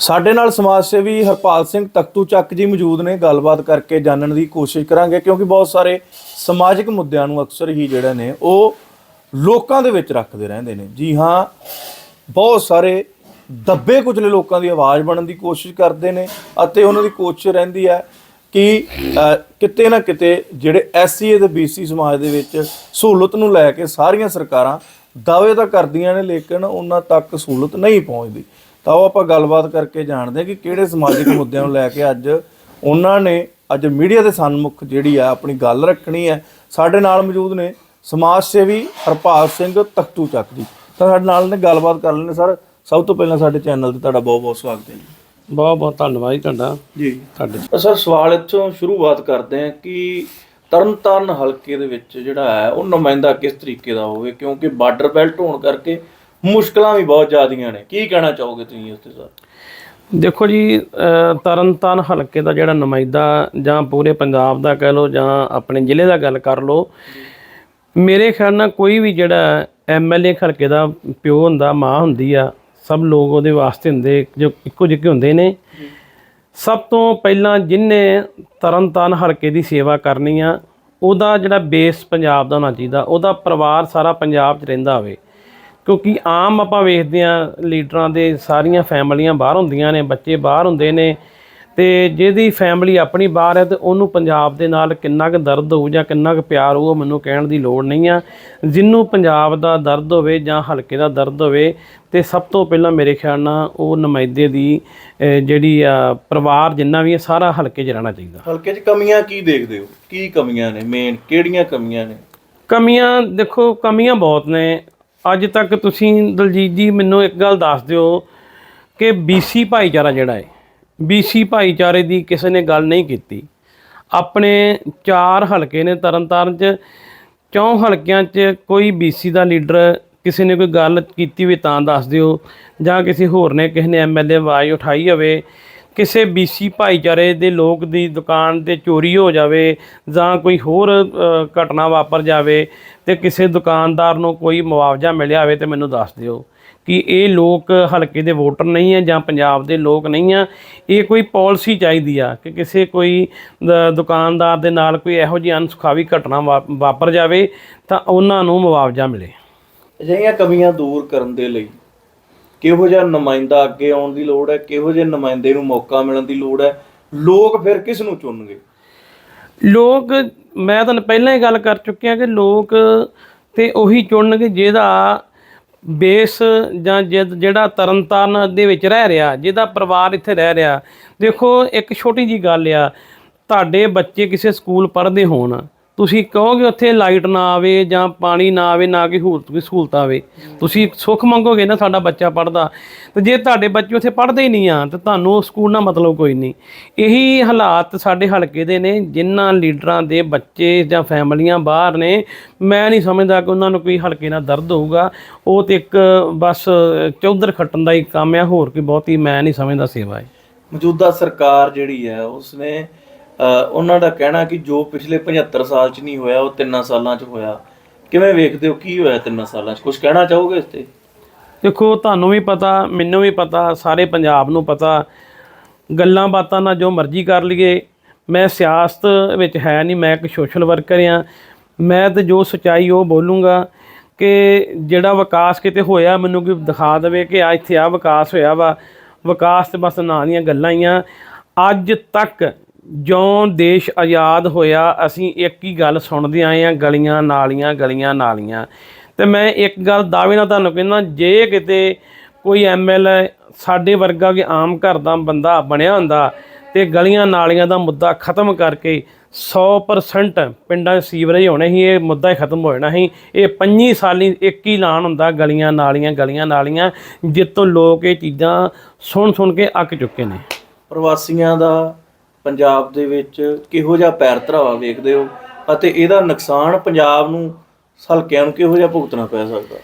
ਸਾਡੇ ਨਾਲ ਸਮਾਜ ਸੇਵੀ ਹਰਪਾਲ ਸਿੰਘ ਤਖਤੂ ਚੱਕ ਜੀ ਮੌਜੂਦ ਨੇ। ਗੱਲਬਾਤ ਕਰਕੇ ਜਾਣਨ ਦੀ ਕੋਸ਼ਿਸ਼ ਕਰਾਂਗੇ, ਕਿਉਂਕਿ ਬਹੁਤ ਸਾਰੇ ਸਮਾਜਿਕ ਮੁੱਦਿਆਂ ਨੂੰ ਅਕਸਰ ਹੀ ਜਿਹੜੇ ਨੇ, ਉਹ ਲੋਕਾਂ ਦੇ ਵਿੱਚ ਰੱਖਦੇ ਰਹਿੰਦੇ ਨੇ। ਜੀ ਹਾਂ, ਬਹੁਤ ਸਾਰੇ ਦੱਬੇ ਕੁਚਲੇ ਲੋਕਾਂ ਦੀ ਆਵਾਜ਼ ਬਣਨ ਦੀ ਕੋਸ਼ਿਸ਼ ਕਰਦੇ ਨੇ ਅਤੇ ਉਹਨਾਂ ਦੀ ਕੋਸ਼ਿਸ਼ ਰਹਿੰਦੀ ਹੈ ਕਿ ਕਿਤੇ ਨਾ ਕਿਤੇ ਜਿਹੜੇ ਐਸਸੀ ਤੇ ਬੀਸੀ ਸਮਾਜ ਦੇ ਵਿੱਚ ਸਹੂਲਤ ਨੂੰ ਲੈ ਕੇ ਸਾਰੀਆਂ ਸਰਕਾਰਾਂ ਦਾਅਵੇ ਤਾਂ ਕਰਦੀਆਂ ਨੇ, ਲੇਕਿਨ ਉਹਨਾਂ ਤੱਕ ਸਹੂਲਤ ਨਹੀਂ ਪਹੁੰਚਦੀ। ਤਾਂ ਉਹ ਆਪਾਂ ਗੱਲਬਾਤ ਕਰਕੇ ਜਾਣਦੇ ਹਾਂ ਕਿ ਕਿਹੜੇ ਸਮਾਜਿਕ ਮੁੱਦਿਆਂ ਨੂੰ ਲੈ ਕੇ ਅੱਜ ਉਹਨਾਂ ਨੇ ਅੱਜ ਮੀਡੀਆ ਦੇ ਸਨਮੁਖ ਜਿਹੜੀ ਆ ਆਪਣੀ ਗੱਲ ਰੱਖਣੀ ਹੈ ਸਾਡੇ ਨਾਲ ਮੌਜੂਦ ਨੇ ਸਮਾਜ ਸੇਵੀ ਹਰਪਾਲ ਸਿੰਘ ਤਖਤੂ ਚੱਕ ਜੀ। ਤਾਂ ਸਾਡੇ ਨਾਲ ਨੇ ਗੱਲਬਾਤ ਕਰ ਲੈਣੇ ਸਰ ਸਭ ਤੋਂ ਪਹਿਲਾਂ ਸਾਡੇ ਚੈਨਲ ਤੇ ਤੁਹਾਡਾ ਬਹੁਤ ਬਹੁਤ ਸਵਾਗਤ ਹੈ ਜੀ। ਬਹੁਤ ਬਹੁਤ ਧੰਨਵਾਦ ਜੀ ਤੁਹਾਡਾ। ਜੀ। ਤੁਹਾਡੇ ਸਰ ਸਵਾਲ ਇੱਥੋਂ ਸ਼ੁਰੂਆਤ ਕਰਦੇ ਹਾਂ ਕਿ ਤਰਨਤਾਰਨ ਹਲਕੇ ਦੇ ਵਿੱਚ ਜਿਹੜਾ ਹੈ ਉਹ ਨੁਮਾਇੰਦਾ ਕਿਸ ਤਰੀਕੇ ਦਾ ਹੋਵੇ? ਕਿਉਂਕਿ ਬਾਰਡਰ ਬੈਲਟ ਹੋਣ ਕਰਕੇ ਮੁਸ਼ਕਲਾਂ ਵੀ ਬਹੁਤ ਜ਼ਿਆਦੀਆਂ ਨੇ। ਕੀ ਕਹਿਣਾ ਚਾਹੋਗੇ ਤੁਸੀਂ ਇਸ ਤੇ ਸਰ? ਦੇਖੋ ਜੀ, ਅਹ, ਤਰਨਤਾਰਨ ਹਲਕੇ ਦਾ ਜਿਹੜਾ ਨੁਮਾਇੰਦਾ ਜਾਂ ਪੂਰੇ ਪੰਜਾਬ ਦਾ ਕਹਿ ਲਓ ਜਾਂ ਆਪਣੇ ਜ਼ਿਲ੍ਹੇ ਦਾ ਗੱਲ ਕਰ ਲਓ, ਮੇਰੇ ਖਿਆਲ ਨਾਲ ਕੋਈ ਵੀ ਜਿਹੜਾ ਐਮਐਲਏ ਹਲਕੇ ਦਾ ਪਿਓ ਹੁੰਦਾ, ਮਾਂ ਹੁੰਦੀ ਆ, ਸਭ ਲੋਕ ਉਹਦੇ ਵਾਸਤੇ ਹੁੰਦੇ, ਜੋ ਇੱਕੋ ਜਿਹੇ ਹੁੰਦੇ ਨੇ। ਸਭ ਤੋਂ ਪਹਿਲਾਂ ਜਿਨਨੇ ਤਰਨਤਾਰਨ ਹਲਕੇ ਦੀ ਸੇਵਾ ਕਰਨੀ ਆ, ਉਹਦਾ ਜਿਹੜਾ ਬੇਸ ਪੰਜਾਬ ਦਾ ਹੋਣਾ ਚਾਹੀਦਾ, ਉਹਦਾ ਪਰਿਵਾਰ ਸਾਰਾ ਪੰਜਾਬ 'ਚ ਰਹਿੰਦਾ ਹੋਵੇ। ਕਿਉਂਕਿ ਆਮ ਆਪਾਂ ਵੇਖਦੇ ਆ ਲੀਡਰਾਂ ਦੇ ਸਾਰੀਆਂ ਫੈਮਲੀਆਂ ਬਾਹਰ ਹੁੰਦੀਆਂ ਨੇ ਬੱਚੇ ਬਾਹਰ ਹੁੰਦੇ ਨੇ ਤੇ ਜਿਹਦੀ ਫੈਮਿਲੀ ਆਪਣੀ ਬਾਹਰ ਹੈ ਤੇ ਉਹਨੂੰ ਪੰਜਾਬ ਦੇ ਨਾਲ ਕਿੰਨਾ ਕੁ ਦਰਦ ਹੋਊ ਜਾਂ ਕਿੰਨਾ ਕੁ ਪਿਆਰ ਹੋਊ ਮੈਨੂੰ ਕਹਿਣ ਦੀ ਲੋੜ ਨਹੀਂ ਆ। ਜਿੰਨੂੰ ਪੰਜਾਬ ਦਾ ਦਰਦ ਹੋਵੇ ਜਾਂ ਹਲਕੇ ਦਾ ਦਰਦ ਹੋਵੇ ਤੇ ਸਭ ਤੋਂ ਪਹਿਲਾਂ ਮੇਰੇ ਖਿਆਲ ਨਾਲ ਉਹ ਨੁਮਾਇੰਦੇ ਦੀ ਜਿਹੜੀ ਆ ਪਰਿਵਾਰ ਜਿੰਨਾ ਵੀ ਹੈ ਸਾਰਾ ਹਲਕੇ 'ਚ ਰਹਿਣਾ ਚਾਹੀਦਾ। ਹਲਕੇ 'ਚ ਕਮੀਆਂ ਕੀ ਦੇਖਦੇ ਹੋ? ਕੀ ਕਮੀਆਂ ਨੇ? ਮੇਨ ਕਿਹੜੀਆਂ ਕਮੀਆਂ ਨੇ? ਕਮੀਆਂ ਦੇਖੋ ਕਮੀਆਂ ਬਹੁਤ ਨੇ। ਅੱਜ ਤੱਕ ਤੁਸੀਂ ਦਲਜੀਤ ਜੀ ਮੈਨੂੰ ਇੱਕ ਗੱਲ ਦੱਸ ਦਿਓ ਕਿ BC ਭਾਈਚਾਰਾ ਜਿਹੜਾ ਹੈ BC ਭਾਈਚਾਰੇ ਦੀ ਕਿਸੇ ਨੇ ਗੱਲ ਨਹੀਂ ਕੀਤੀ। ਆਪਣੇ ਚਾਰ ਹਲਕੇ ਨੇ ਤਰਨਤਾਰਨ 'ਚ, ਚੌਂ ਹਲਕਿਆਂ 'ਚ ਕੋਈ BC ਦਾ ਲੀਡਰ ਕਿਸੇ ਨੇ ਕੋਈ ਗੱਲ ਕੀਤੀ ਵੀ ਤਾਂ ਦੱਸ ਦਿਓ, ਜਾਂ ਕਿਸੇ ਹੋਰ ਨੇ, ਕਿਸੇ ਨੇ ਐਮਐਲਏ ਆਵਾਜ਼ ਉਠਾਈ ਹੋਵੇ। ਕਿਸੇ BC ਭਾਈਚਾਰੇ ਦੇ ਲੋਕ ਦੀ ਦੁਕਾਨ ਤੇ ਚੋਰੀ ਹੋ ਜਾਵੇ ਜਾਂ ਕੋਈ ਹੋਰ ਘਟਨਾ ਵਾਪਰ ਜਾਵੇ ਤੇ ਕਿਸੇ ਦੁਕਾਨਦਾਰ ਨੂੰ ਕੋਈ ਮੁਆਵਜ਼ਾ ਮਿਲਿਆ ਹੋਵੇ ਤੇ ਮੈਨੂੰ ਦੱਸ ਦਿਓ ਕਿ ਇਹ ਲੋਕ ਹਲਕੇ ਦੇ ਵੋਟਰ ਨਹੀਂ ਆ ਜਾਂ ਪੰਜਾਬ ਦੇ ਲੋਕ ਨਹੀਂ ਆ। ਇਹ ਕੋਈ ਪਾਲਿਸੀ ਚਾਹੀਦੀ ਆ ਕਿ ਕਿਸੇ ਕੋਈ ਦੁਕਾਨਦਾਰ ਦੇ ਨਾਲ ਕੋਈ ਇਹੋ ਜਿਹੀ ਅਨਸੁਖਾਵੀ ਘਟਨਾ ਵਾ- ਵਾਪਰ ਜਾਵੇ ਤਾਂ ਉਹਨਾਂ ਨੂੰ ਮੁਆਵਜ਼ਾ ਮਿਲੇ। ਅਜਿਹੀਆਂ ਕਮੀਆਂ ਦੂਰ ਕਰਨ ਦੇ ਲਈ ਕਿਹੋ ਜਿਹਾ ਨੁਮਾਇੰਦਾ ਅੱਗੇ ਆਉਣ ਦੀ ਲੋੜ ਹੈ, ਕਿਹੋ ਜਿਹੇ ਨੁਮਾਇੰਦੇ ਨੂੰ ਮੌਕਾ ਮਿਲਣ ਦੀ ਲੋੜ ਹੈ, ਲੋਕ ਫਿਰ ਕਿਸ ਨੂੰ ਚੁਣਨਗੇ? ਲੋਕ, ਮੈਂ ਤੁਹਾਨੂੰ ਪਹਿਲਾਂ ਹੀ ਗੱਲ ਕਰ ਚੁੱਕਿਆ ਕਿ ਲੋਕ ਤੇ ਉਹੀ ਚੁਣਨਗੇ ਜਿਹਦਾ ਬੇਸ ਜਾਂ ਜਿਹ- ਜਿਹੜਾ ਤਰਨਤਾਰਨ ਦੇ ਵਿੱਚ ਰਹਿ ਰਿਹਾ, ਜਿਹਦਾ ਪਰਿਵਾਰ ਇੱਥੇ ਰਹਿ ਰਿਹਾ। ਦੇਖੋ, ਇੱਕ ਛੋਟੀ ਜੀ ਗੱਲ ਆ, ਤੁਹਾਡੇ ਬੱਚੇ ਕਿਸੇ ਸਕੂਲ ਪੜ੍ਹਦੇ ਹੋਣ ਤੁਸੀਂ ਕਹੋਗੇ ਉੱਥੇ ਲਾਈਟ ਨਾ ਆਵੇ ਜਾਂ ਪਾਣੀ ਨਾ ਆਵੇ, ਨਾ ਕਿ ਸਹੂਲਤ, ਕੋਈ ਸਹੂਲਤ ਆਵੇ। ਤੁਸੀਂ ਸੁੱਖ ਮੰਗੋਗੇ ਨਾ ਸਾਡਾ ਬੱਚਾ ਪੜਦਾ ਤੇ ਜੇ ਤੁਹਾਡੇ ਬੱਚੇ ਉੱਥੇ ਪੜ੍ਹਦੇ ਹੀ ਨਹੀਂ ਆ, ਤੇ ਤੁਹਾਨੂੰ ਸਕੂਲ ਨਾਲ ਮਤਲਬ ਕੋਈ ਨਹੀਂ। ਇਹੀ ਹਾਲਾਤ ਸਾਡੇ ਹਲਕੇ ਦੇ ਨੇ ਜਿਨ੍ਹਾਂ ਲੀਡਰਾਂ ਦੇ ਬੱਚੇ ਜਾਂ ਫੈਮਲੀਆਂ ਬਾਹਰ ਨੇ, ਮੈਂ ਨਹੀਂ ਸਮਝਦਾ ਕਿ ਉਹਨਾਂ ਨੂੰ ਕੋਈ ਹਲਕੇ ਨਾਲ ਦਰਦ ਹੋਊਗਾ। ਉਹ ਤੇ ਇੱਕ ਬਸ ਚੌਧਰ ਖੱਟਣ ਦਾ ਹੀ ਕੰਮ ਆ, ਹੋਰ ਕੋਈ ਬਹੁਤੀ ਮੈਂ ਨਹੀਂ ਸਮਝਦਾ ਸੇਵਾ ਹੈ ਮੌਜੂਦਾ ਸਰਕਾਰ ਜਿਹੜੀ ਹੈ ਉਸਨੇ ਉਹਨਾਂ ਦਾ ਕਹਿਣਾ ਕਿ ਜੋ ਪਿਛਲੇ 75 ਸਾਲ 'ਚ ਨਹੀਂ ਹੋਇਆ, ਉਹ ਤਿੰਨਾਂ ਸਾਲਾਂ 'ਚ ਹੋਇਆ। ਕਿਵੇਂ ਵੇਖਦੇ ਹੋ? ਕੀ ਹੋਇਆ ਤਿੰਨਾਂ ਸਾਲਾਂ 'ਚ? ਕੁਝ ਕਹਿਣਾ ਚਾਹੋਗੇ ਇਸ ਤੇ? ਦੇਖੋ, ਤੁਹਾਨੂੰ ਵੀ ਪਤਾ, ਮੈਨੂੰ ਵੀ ਪਤਾ, ਸਾਰੇ ਪੰਜਾਬ ਨੂੰ ਪਤਾ। ਗੱਲਾਂ ਬਾਤਾਂ ਨਾਲ ਜੋ ਮਰਜ਼ੀ ਕਰ ਲਈਏ। ਮੈਂ ਸਿਆਸਤ ਵਿੱਚ ਹੈ ਨਹੀਂ, ਮੈਂ ਇੱਕ ਸੋਸ਼ਲ ਵਰਕਰ ਆ ਮੈਂ ਤੇ ਜੋ ਸਚਾਈ ਉਹ ਬੋਲੂੰਗਾ ਕਿ ਜਿਹੜਾ ਵਿਕਾਸ ਕਿਤੇ ਹੋਇਆ, ਮੈਨੂੰ ਕੋਈ ਦਿਖਾ ਦੇਵੇ ਕਿ ਆ ਇੱਥੇ ਆ ਵਿਕਾਸ ਹੋਇਆ ਵਾ। ਵਿਕਾਸ ਤੇ ਬਸ ਨਾਂ ਦੀਆਂ ਗੱਲਾਂ ਹੀ ਆ। ਅੱਜ ਤੱਕ ਜਿਉਂ ਦੇਸ਼ ਆਜ਼ਾਦ ਹੋਇਆ, ਅਸੀਂ ਇੱਕ ਹੀ ਗੱਲ ਸੁਣਦੇ ਆਏ ਆ ਗਲੀਆਂ ਨਾਲੀਆਂ ਗਲੀਆਂ ਨਾਲੀਆਂ। ਤੇ ਮੈਂ ਇੱਕ ਗੱਲ ਦਾਅਵੇ ਨਾਲ ਤੁਹਾਨੂੰ ਕਹਿੰਦਾ, ਜੇ ਕਿਤੇ ਕੋਈ ਐਮਐਲਏ ਸਾਡੇ ਵਰਗਾ ਕਿ ਆਮ ਘਰ ਦਾ ਬੰਦਾ ਬਣਿਆ ਹੁੰਦਾ ਤੇ ਗਲੀਆਂ ਨਾਲੀਆਂ ਦਾ ਮੁੱਦਾ ਖਤਮ ਕਰਕੇ 100% ਪਿੰਡਾਂ 'ਚ ਸੀਵਰੇਜ ਹੋਣੇ ਸੀ, ਇਹ ਮੁੱਦਾ ਹੀ ਖਤਮ ਹੋ ਜਾਣਾ ਸੀ। ਇਹ 25 ਸਾਲੀ ਇੱਕ ਹੀ ਲਾਣ ਹੁੰਦਾ, ਗਲੀਆਂ ਨਾਲੀਆਂ ਗਲੀਆਂ ਨਾਲੀਆਂ ਜਿੱਤੋਂ ਲੋਕ ਇਹ ਚੀਜ਼ਾਂ ਸੁਣ ਸੁਣ ਕੇ ਅੱਕ ਚੁੱਕੇ ਨੇ। ਪ੍ਰਵਾਸੀਆਂ ਦਾ ਪੰਜਾਬ ਦੇ ਵਿੱਚ ਕਿਹੋ ਜਿਹਾ ਪੈਰ ਧਰਾਵਾ ਵੇਖਦੇ ਹੋ? ਅਤੇ ਇਹਦਾ ਨੁਕਸਾਨ ਪੰਜਾਬ ਨੂੰ ਹਲਕਿਆਂ ਨੂੰ ਕਿਹੋ ਜਿਹਾ ਭੁਗਤਣਾ ਪੈ ਸਕਦਾ?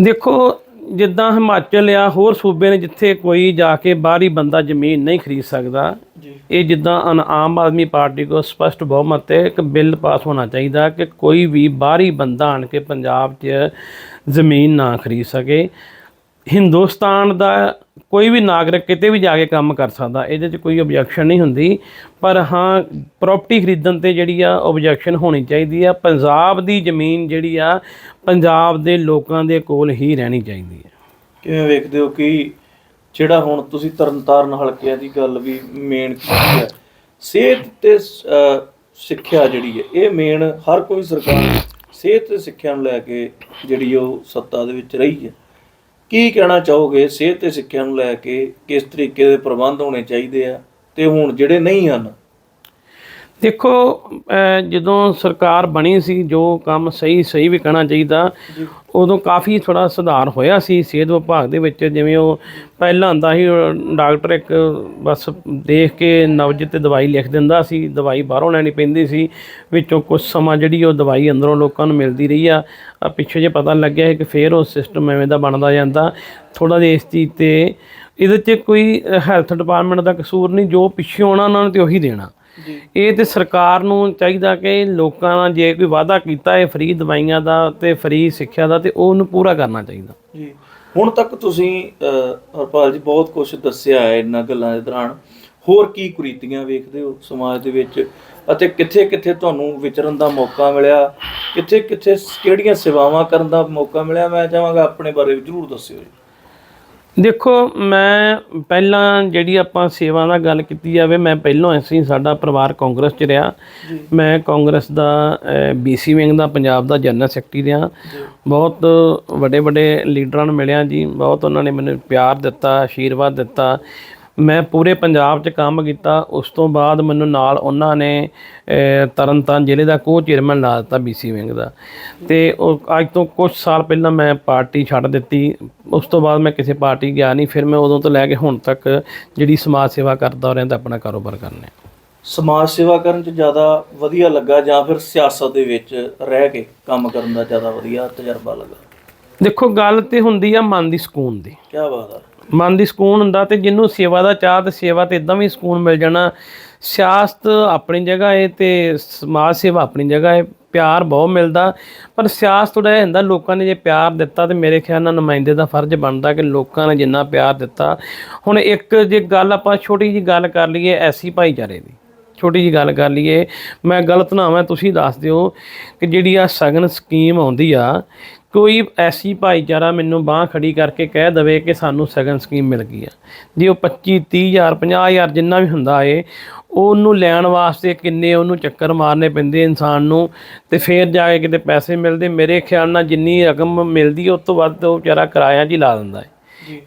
ਦੇਖੋ ਜਿੱਦਾਂ ਹਿਮਾਚਲ ਆ ਹੋਰ ਸੂਬੇ ਨੇ ਜਿੱਥੇ ਕੋਈ ਜਾ ਕੇ ਬਾਹਰੀ ਬੰਦਾ ਜ਼ਮੀਨ ਨਹੀਂ ਖਰੀਦ ਸਕਦਾ ਇਹ ਜਿੱਦਾਂ ਅਨ- ਆਮ ਆਦਮੀ ਪਾਰਟੀ ਕੋ ਸਪਸ਼ਟ ਬਹੁਮਤ ਹੈ ਇੱਕ ਬਿੱਲ ਪਾਸ ਹੋਣਾ ਚਾਹੀਦਾ ਕਿ ਕੋਈ ਵੀ ਬਾਹਰੀ ਬੰਦਾ ਆਣ ਕੇ ਪੰਜਾਬ 'ਚ ਜ਼ਮੀਨ ਨਾ ਖਰੀਦ ਸਕੇ। ਹਿੰਦੁਸਤਾਨ ਦਾ ਕੋਈ ਵੀ ਨਾਗਰਿਕ ਕਿਤੇ ਵੀ ਜਾ ਕੇ ਕੰਮ ਕਰ ਸਕਦਾ ਇਹਦੇ 'ਚ ਕੋਈ ਆਬਜੈਕਸ਼ਨ ਨਹੀਂ ਹੁੰਦੀ। ਪਰ ਹਾਂ ਪ੍ਰਾਪਰਟੀ ਖਰੀਦਣ ਤੇ ਜਿਹੜੀ ਆ ਆਬਜੈਕਸ਼ਨ ਹੋਣੀ ਚਾਹੀਦੀ ਆ। ਪੰਜਾਬ ਦੀ ਜ਼ਮੀਨ ਜਿਹੜੀ ਆ ਪੰਜਾਬ ਦੇ ਲੋਕਾਂ ਦੇ ਕੋਲ ਹੀ ਰਹਿਣੀ ਚਾਹੀਦੀ ਹੈ ਕਿਵੇਂ ਵੇਖਦੇ ਹੋ ਕਿ ਜਿਹੜਾ ਹੁਣ ਤੁਸੀਂ ਤਰਨਤਾਰਨ ਹਲਕਿਆਂ ਦੀ ਗੱਲ ਵੀ ਮੇਨ ਕੀਤੀ ਹੈ ਸਿਹਤ ਤੇ ਅਹ, ਸਿੱਖਿਆ ਜਿਹੜੀ ਹੈ ਇਹ ਮੇਨ ਹਰ ਕੋਈ ਸਰਕਾਰ ਸਿਹਤ ਤੇ ਸਿੱਖਿਆ ਨੂੰ ਲੈ ਕੇ ਜਿਹੜੀ ਉਹ ਸੱਤਾ ਦੇ ਵਿੱਚ ਰਹੀ ਹੈ ਕੀ ਕਹਿਣਾ ਚਾਹੋਗੇ ਸਿਹਤ ਤੇ ਸਿੱਖਿਆ ਨੂੰ ਲੈ ਕੇ, ਕਿਸ ਤਰੀਕੇ ਦੇ ਪ੍ਰਬੰਧ ਹੋਣੇ ਚਾਹੀਦੇ ਆ ਤੇ ਹੁਣ ਜਿਹੜੇ ਨਹੀਂ ਹਨ ਦੇਖੋ ਜਦੋਂ ਸਰਕਾਰ ਬਣੀ ਸੀ ਜੋ ਕੰਮ ਸਹੀ ਸਹੀ ਵੀ ਕਹਿਣਾ ਚਾਹੀਦਾ ਉਦੋਂ ਕਾਫੀ ਥੋੜਾ ਸੁਧਾਰ ਹੋਇਆ ਸੀ ਸਿਹਤ ਵਿਭਾਗ ਦੇ ਵਿੱਚ ਜਿਵੇਂ ਉਹ ਪਹਿਲਾਂ ਹੁੰਦਾ ਸੀ ਡਾਕਟਰ ਇੱਕ ਬਸ ਦੇਖ ਕੇ ਨਵਜਿਤ ਤੇ ਦਵਾਈ ਲਿਖ ਦਿੰਦਾ ਸੀ ਦਵਾਈ ਬਾਹਰੋਂ ਲੈਣੀ ਪੈਂਦੀ ਸੀ ਵਿੱਚੋਂ ਕੁਝ ਸਮਾਂ ਜਿਹੜੀ ਉਹ ਦਵਾਈ ਅੰਦਰੋਂ ਲੋਕਾਂ ਨੂੰ ਮਿਲਦੀ ਰਹੀ ਆ ਪਿੱਛੇ ਜੇ ਪਤਾ ਲੱਗਿਆ ਕਿ ਫੇਰ ਉਹ ਸਿਸਟਮ ਐਵੇਂ ਦਾ ਬਣਦਾ ਜਾਂਦਾ ਥੋੜਾ ਜਿਹਾ ਇਸ ਚੀਜ਼ ਤੇ ਇਹਦੇ 'ਚ ਕੋਈ ਹੈਲਥ ਡਿਪਾਰਟਮੈਂਟ ਦਾ ਕਸੂਰ ਨਹੀਂ ਜੋ ਪਿੱਛੇ ਆਉਣਾ ਉਹਨਾਂ ਨੇ ਤੇ ਉਹੀ ਦੇਣਾ। ਇਹ ਤੇ ਸਰਕਾਰ ਨੂੰ ਚਾਹੀਦਾ ਕਿ ਲੋਕਾਂ ਨਾਲ ਜੇ ਕੋਈ ਵਾਅਦਾ ਕੀਤਾ ਹੈ ਫ੍ਰੀ ਦਵਾਈਆਂ ਦਾ ਤੇ ਫ੍ਰੀ ਸਿੱਖਿਆ ਦਾ ਤੇ ਉਹਨੂੰ ਪੂਰਾ ਕਰਨਾ ਚਾਹੀਦਾ। ਜੀ। ਹੁਣ ਤੱਕ ਤੁਸੀਂ ਹਰਪਾਲ ਜੀ ਬਹੁਤ ਕੁਝ ਦੱਸਿਆ ਹੈ ਇਹਨਾਂ ਗੱਲਾਂ ਦੇ ਦੌਰਾਨ। ਹੋਰ ਕੀ ਕੁਰੀਤੀਆਂ ਵੇਖਦੇ ਹੋ ਸਮਾਜ ਦੇ ਵਿੱਚ? ਅਤੇ ਕਿੱਥੇ ਕਿੱਥੇ ਤੁਹਾਨੂੰ ਵਿਚਰਨ ਦਾ ਮੌਕਾ ਮਿਲਿਆ? ਕਿੱਥੇ ਕਿੱਥੇ ਕਿਹੜੀਆਂ ਸੇਵਾਵਾਂ ਕਰਨ ਦਾ ਮੌਕਾ ਮਿਲਿਆ? ਮੈਂ ਚਾਹਾਂਗਾ ਆਪਣੇ ਬਾਰੇ ਵੀ ਜ਼ਰੂਰ ਦੱਸਿਓ ਜੀ। ਦੇਖੋ ਮੈਂ ਪਹਿਲਾਂ ਜਿਹੜੀ ਆਪਾਂ ਸੇਵਾ ਦਾ ਗੱਲ ਕੀਤੀ ਜਾਵੇ ਮੈਂ ਪਹਿਲਾਂ ਅਸੀਂ ਸਾਡਾ ਪਰਿਵਾਰ ਕਾਂਗਰਸ 'ਚ ਰਿਹਾ। ਮੈਂ ਕਾਂਗਰਸ ਦਾ ਬੀਸੀ ਵਿੰਗ ਦਾ ਪੰਜਾਬ ਦਾ ਜਨਰਲ ਸੈਕਟਰੀ ਰਿਹਾ। ਬਹੁਤ ਵੱਡੇ ਵੱਡੇ ਲੀਡਰਾਂ ਨੂੰ ਮਿਲਿਆ ਜੀ। ਬਹੁਤ ਉਹਨਾਂ ਨੇ ਮੈਨੂੰ ਪਿਆਰ ਦਿੱਤਾ ਆਸ਼ੀਰਵਾਦ ਦਿੱਤਾ। ਮੈਂ ਪੂਰੇ ਪੰਜਾਬ 'ਚ ਕੰਮ ਕੀਤਾ ਉਸ ਤੋਂ ਬਾਅਦ ਮੈਨੂੰ ਨਾਲ ਉਹਨਾਂ ਨੇ ਤਰਨਤਾਰਨ ਜ਼ਿਲ੍ਹੇ ਦਾ ਕੋ ਚੇਅਰਮੈਨ ਲਾ ਦਿੱਤਾ ਬੀਸੀ ਵਿੰਗ ਦਾ। ਤੇ ਉਹ ਅੱਜ ਤੋਂ ਕੁਝ ਸਾਲ ਪਹਿਲਾਂ ਮੈਂ ਪਾਰਟੀ ਛੱਡ ਦਿੱਤੀ ਉਸ ਤੋਂ ਬਾਅਦ ਮੈਂ ਕਿਸੇ ਪਾਰਟੀ ਗਿਆ ਨਹੀਂ ਫਿਰ ਮੈਂ ਉਦੋਂ ਤੋਂ ਲੈ ਕੇ ਹੁਣ ਤੱਕ ਜਿਹੜੀ ਸਮਾਜ ਸੇਵਾ ਕਰਦਾ ਰਹਿੰਦਾ ਆਪਣਾ ਕਾਰੋਬਾਰ ਕਰਨੇ ਸਮਾਜ ਸੇਵਾ ਕਰਨ 'ਚ ਜ਼ਿਆਦਾ ਵਧੀਆ ਲੱਗਾ ਜਾਂ ਫਿਰ ਸਿਆਸਤ ਦੇ ਵਿੱਚ ਰਹਿ ਕੇ ਕੰਮ ਕਰਨ ਦਾ ਜ਼ਿਆਦਾ ਵਧੀਆ ਤਜਰਬਾ ਲੱਗਾ? ਦੇਖੋ ਗੱਲ ਤੇ ਹੁੰਦੀ ਆ ਮਨ ਦੀ ਸਕੂਨ ਦੀ। ਕੀ ਬਾਤ ਆ। ਮਨ ਦੀ ਸਕੂਨ ਹੁੰਦਾ ਤੇ ਜਿਹਨੂੰ ਸੇਵਾ ਦਾ ਚਾਹ ਤੇ ਸੇਵਾ ਤੇ ਇਦਾਂ ਵੀ ਸਕੂਨ ਮਿਲ ਜਾਣਾ। ਸਿਆਸਤ ਆਪਣੀ ਜਗ੍ਹਾ ਏ ਤੇ ਸਮਾਜ ਸੇਵਾ ਆਪਣੀ ਜਗ੍ਹਾ ਹੈ ਪਿਆਰ ਬਹੁਤ ਮਿਲਦਾ। ਪਰ ਸਿਆਸਤ ਥੋੜਾ ਇਹ ਹੁੰਦਾ, ਲੋਕਾਂ ਨੇ ਜੇ ਪਿਆਰ ਦਿੱਤਾ ਤੇ ਮੇਰੇ ਖਿਆਲ ਨਾਲ ਨੁਮਾਇੰਦੇ ਦਾ ਫਰਜ਼ ਬਣਦਾ ਕਿ ਲੋਕਾਂ ਨੇ ਜਿੰਨਾ ਪਿਆਰ ਦਿੱਤਾ। ਹੁਣ ਇੱਕ ਜੇ ਗੱਲ ਆਪਾਂ ਛੋਟੀ ਜੀ ਗੱਲ ਕਰ ਲਈਏ ਐਸੀ ਭਾਈਚਾਰੇ ਦੀ ਛੋਟੀ ਜੀ ਗੱਲ ਕਰ ਲਈਏ, ਮੈਂ ਗਲਤ ਨਾ ਹੋਵਾਂ, ਤੁਸੀਂ ਦੱਸ ਦਿਓ ਕਿ ਜਿਹੜੀ ਆ ਸਗਨ ਸਕੀਮ ਆਉਂਦੀ ਆ, ਕੋਈ ਐਸੀ ਭਾਈਚਾਰਾ ਮੈਨੂੰ ਬਾਹ ਖੜੀ ਕਰਕੇ ਕਹਿ ਦਵੇ ਕਿ ਸਾਨੂੰ ਸਗਨ ਸਕੀਮ ਮਿਲ ਗਈ ਆ। ਜੇ ਉਹ 25 30000 50000 ਜਿੰਨਾ ਵੀ ਹੁੰਦਾ ਏ, ਉਹਨੂੰ ਲੈਣ ਵਾਸਤੇ ਕਿੰਨੇ ਉਹਨੂੰ ਚੱਕਰ ਮਾਰਨੇ ਪੈਂਦੇ ਇਨਸਾਨ ਨੂੰ, ਤੇ ਫੇਰ ਜਾ ਕੇ ਕਿਤੇ ਪੈਸੇ ਮਿਲਦੇ, ਮੇਰੇ ਖਿਆਲ ਨਾਲ ਜਿੰਨੀ ਰਕਮ ਮਿਲਦੀ, ਉਸ ਤੋਂ ਵੱਧ ਉਹ ਵਿਚਾਰਾ ਕਿਰਾਇਆ 'ਚ ਹੀ ਲਾ ਦਿੰਦਾ ਹੈ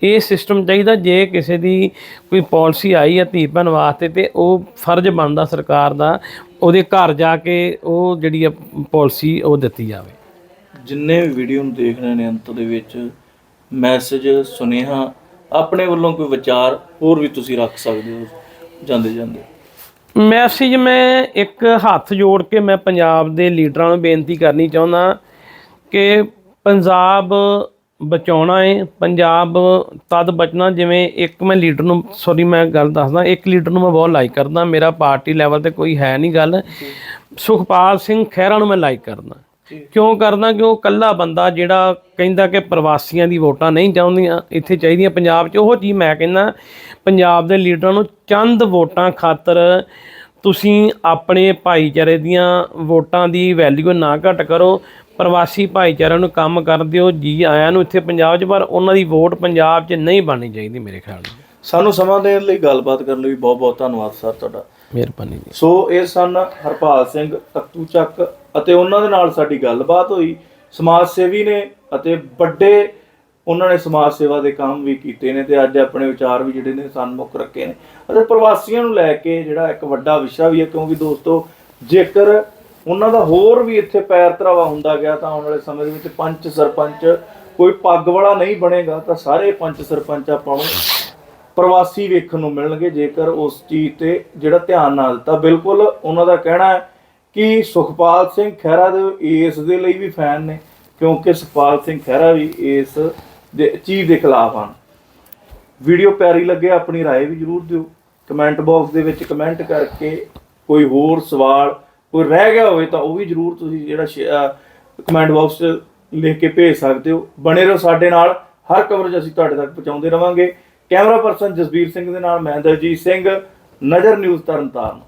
ਇਹ ਸਿਸਟਮ ਚਾਹੀਦਾ ਜੇ ਕਿਸੇ ਦੀ ਕੋਈ ਪਾਲਿਸੀ ਆਈ ਹੈ ਧੀ ਭੈਣ ਵਾਸਤੇ ਤੇ ਉਹ ਫਰਜ਼ ਬਣਦਾ ਸਰਕਾਰ ਦਾ ਉਹਦੇ ਘਰ ਜਾ ਕੇ ਉਹ ਜਿਹੜੀ ਪਾਲਿਸੀ ਉਹ ਦਿੱਤੀ ਜਾਵੇ। ਜਿੰਨੇ ਵੀ ਵੀਡੀਓ ਨੂੰ ਦੇਖ ਰਹੇ ਨੇ ਅੰਤ ਦੇ ਵਿੱਚ ਮੈਸੇਜ ਸੁਨੇਹਾ ਆਪਣੇ ਵੱਲੋਂ ਕੋਈ ਵਿਚਾਰ ਹੋਰ ਵੀ ਤੁਸੀਂ ਰੱਖ ਸਕਦੇ ਹੋ ਜਾਂਦੇ ਜਾਂਦੇ। ਮੈਸੇਜ ਮੈਂ ਇੱਕ ਹੱਥ ਜੋੜ ਕੇ ਮੈਂ ਪੰਜਾਬ ਦੇ ਲੀਡਰਾਂ ਨੂੰ ਬੇਨਤੀ ਕਰਨੀ ਚਾਹੁੰਦਾ ਕਿ ਪੰਜਾਬ ਬਚਾਉਣਾ ਹੈ ਪੰਜਾਬ ਤਦ ਬਚਣਾ ਜਿਵੇਂ ਇੱਕ ਮੈਂ ਲੀਡਰ ਨੂੰ ਸੌਰੀ ਮੈਂ ਗੱਲ ਦੱਸਦਾ ਇੱਕ ਲੀਡਰ ਨੂੰ ਮੈਂ ਬਹੁਤ ਲਾਈਕ ਕਰਦਾ। ਮੇਰਾ ਪਾਰਟੀ ਲੈਵਲ ਤੇ ਕੋਈ ਹੈ ਨਹੀਂ ਗੱਲ। ਸੁਖਪਾਲ ਸਿੰਘ ਖਹਿਰਾ ਨੂੰ ਮੈਂ ਲਾਈਕ ਕਰਦਾ। ਕਿਉਂ ਕਰਦਾ? ਕਿ ਉਹ ਕੱਲਾ ਬੰਦਾ ਜਿਹੜਾ ਕਹਿੰਦਾ ਕਿ ਪ੍ਰਵਾਸੀਆਂ ਦੀ ਵੋਟਾਂ ਨਹੀਂ ਚਾਹੁੰਦੀਆਂ ਇੱਥੇ ਚਾਹੀਦੀਆਂ। ਪੰਜਾਬ 'ਚ ਉਹ ਚੀਜ਼ ਮੈਂ ਕਹਿੰਦਾ ਪੰਜਾਬ ਦੇ ਲੀਡਰਾਂ ਨੂੰ ਚੰਦ ਵੋਟਾਂ ਖਾਤਰ ਤੁਸੀਂ ਆਪਣੇ ਭਾਈਚਾਰੇ ਦੀਆਂ ਵੋਟਾਂ ਦੀ ਵੈਲਿਊ ਨਾ ਘਟ ਕਰੋ ਪ੍ਰਵਾਸੀ ਭਾਈਚਾਰਿਆਂ ਨੂੰ ਕੰਮ ਕਰ ਦਿਓ ਜੀ ਆਇਆਂ ਨੂੰ ਇੱਥੇ ਪੰਜਾਬ 'ਚ ਪਰ ਉਹਨਾਂ ਦੀ ਵੋਟ ਪੰਜਾਬ 'ਚ ਨਹੀਂ ਬਣਨੀ ਚਾਹੀਦੀ ਮੇਰੇ ਖਿਆਲ ਨਾਲ। ਸਾਨੂੰ ਸਮਾਂ ਦੇਣ ਲਈ ਗੱਲਬਾਤ ਕਰਨ ਲਈ ਬਹੁਤ ਬਹੁਤ ਧੰਨਵਾਦ ਸਰ ਤੁਹਾਡਾ। ਮਿਹਰਬਾਨੀ ਜੀ। ਸੋ ਇਹ ਸਨ ਹਰਪਾਲ ਸਿੰਘ ਤਖਤੂ ਚੱਕ ਅਤੇ ਉਹਨਾਂ ਦੇ ਨਾਲ ਸਾਡੀ ਗੱਲਬਾਤ ਹੋਈ। ਸਮਾਜ ਸੇਵੀ ਨੇ ਅਤੇ ਵੱਡੇ ਉਹਨਾਂ ਨੇ ਸਮਾਜ ਸੇਵਾ ਦੇ ਕੰਮ ਵੀ ਕੀਤੇ ਨੇ ਤੇ ਅੱਜ ਆਪਣੇ ਵਿਚਾਰ ਵੀ ਜਿਹੜੇ ਨੇ ਸਨਮੁਖ ਰੱਖੇ ਨੇ। ਅਤੇ ਪ੍ਰਵਾਸੀਆਂ ਨੂੰ ਲੈ ਕੇ ਜਿਹੜਾ ਇੱਕ ਵੱਡਾ ਵਿਸ਼ਾ ਵੀ ਹੈ, ਕਿਉਂਕਿ ਦੋਸਤੋ, ਜੇਕਰ ਉਹਨਾਂ ਦਾ ਹੋਰ ਵੀ ਇੱਥੇ ਪੈਰ ਧਰਾਵਾ ਹੁੰਦਾ ਗਿਆ ਤਾਂ ਆਉਣ ਵਾਲੇ ਸਮੇਂ ਦੇ ਵਿੱਚ ਪੰਚ ਸਰਪੰਚ ਕੋਈ ਪੱਗ ਵਾਲਾ ਨਹੀਂ ਬਣੇਗਾ, ਤਾਂ ਸਾਰੇ ਪੰਚ ਸਰਪੰਚ ਆਪਾਂ ਨੂੰ ਪ੍ਰਵਾਸੀ ਵੇਖਣ ਨੂੰ ਮਿਲਣਗੇ, ਜੇਕਰ ਉਸ ਚੀਜ਼ ਤੇ ਜਿਹੜਾ ਧਿਆਨ ਨਾ ਦਿੱਤਾ। ਬਿਲਕੁਲ ਉਹਨਾਂ ਦਾ ਕਹਿਣਾ ਹੈ ਕਿ ਸੁਖਪਾਲ ਸਿੰਘ ਖਹਿਰਾ ਦੇ ਇਸ ਦੇ ਲਈ ਵੀ ਫੈਨ ਨੇ, ਕਿਉਂਕਿ ਸੁਖਪਾਲ ਸਿੰਘ ਖਹਿਰਾ ਵੀ ਇਸ ਦੇ ਚੀਜ਼ ਦੇ ਖਿਲਾਫ ਹਨ ਵੀਡੀਓ ਪਿਆਰੀ ਲੱਗੇ ਆਪਣੀ رائے ਵੀ ਜਰੂਰ ਦਿਓ ਕਮੈਂਟ ਬਾਕਸ ਦੇ ਵਿੱਚ ਕਮੈਂਟ ਕਰਕੇ ਕੋਈ ਹੋਰ ਸਵਾਲ ਕੋਈ ਰਹਿ ਗਿਆ ਹੋਵੇ ਤਾਂ ਉਹ ਵੀ ਜਰੂਰ ਤੁਸੀਂ ਜਿਹੜਾ ਕਮੈਂਟ ਬਾਕਸ 'ਚ ਲਿਖ ਕੇ ਭੇਜ ਸਕਦੇ ਹੋ ਬਣੇ ਰਹੋ ਸਾਡੇ ਨਾਲ ਹਰ ਕਵਰੇਜ ਅਸੀਂ ਤੁਹਾਡੇ ਤੱਕ ਪਹੁੰਚਾਉਂਦੇ ਰਵਾਂਗੇ ਕੈਮਰਾ ਪਰਸਨ ਜਸਬੀਰ ਸਿੰਘ ਦੇ ਨਾਲ ਮੈਂ ਦਲਜੀਤ ਸਿੰਘ ਨਜ਼ਰ ਨਿਊਜ਼ ਤਰਨਤਾਰਨ